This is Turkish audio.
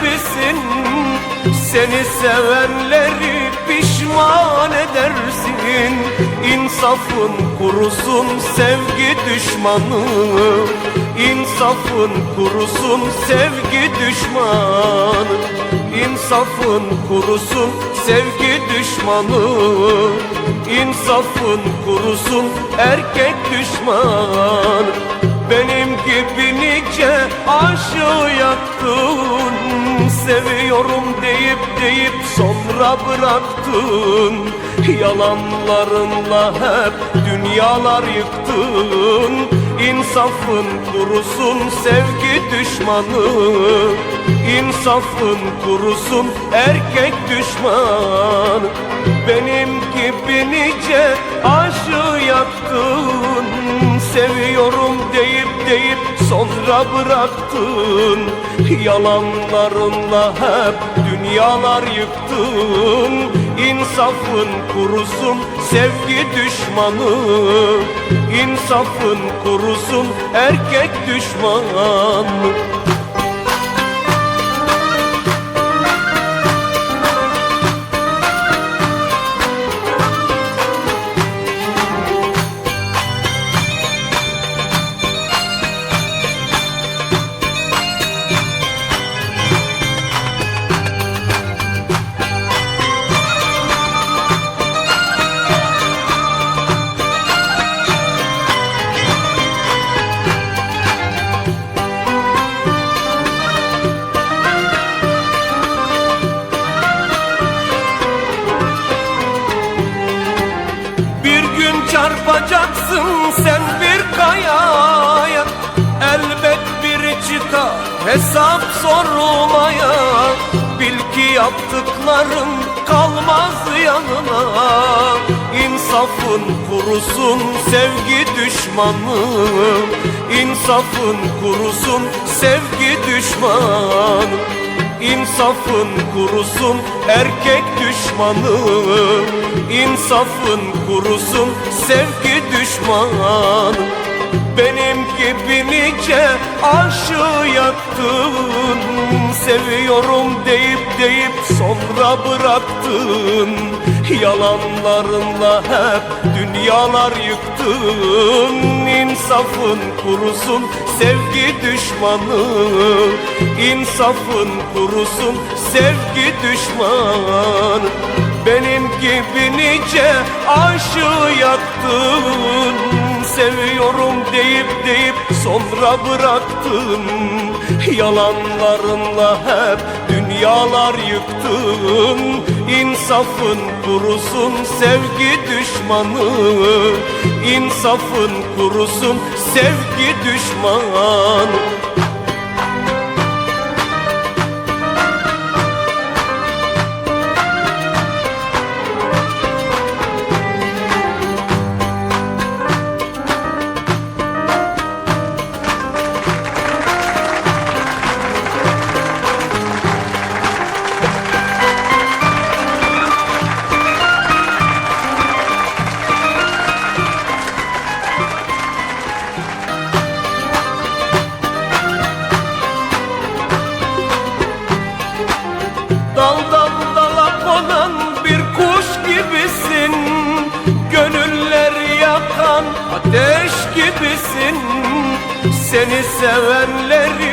gibisin Seni sevenleri pişman edersin. İnsafın kurusun sevgi düşmanı. İnsafın kurusun sevgi düşmanı. İnsafın kurusun sevgi düşmanı. İnsafın kurusun erkek düşman Benim gibi nice aşığı yaktın Seviyorum deyip deyip sonra bıraktın. Yalanlarınla hep dünyalar yıktın. İnsafın kurusun sevgi düşmanı. İnsafın kurusun erkek düşman Benim gibi nice aşığı yaktın deyip sonra bıraktın. Yalanlarınla hep dünyalar yıktın. İnsafın kurusun sevgi düşmanı. İnsafın kurusun erkek düşman çarpacaksın sen bir kayaya. Elbet biri çıkar hesap sormaya Bil ki yaptıkların kalmaz yanına. İnsafın kurusun sevgi düşmanı. İnsafın kurusun sevgi düşmanı İnsafın kurusun erkek düşmanı. İnsafın kurusun sevgi düşmanı. Benim gibi nice aşığı yaktın Seviyorum deyip deyip sonra bıraktın Yalanlarınla hep dünyalar yıktın İnsafın kurusun sevgi düşmanı. İnsafın kurusun sevgi düşmanı. Benim gibi nice aşığı yaktın Seviyorum deyip deyip sonra bıraktın Yalanlarınla hep dünyalar yıktın İnsafın kurusun sevgi düşmanı. İnsafın kurusun sevgi düşmanı gibisin. Seni sevenleri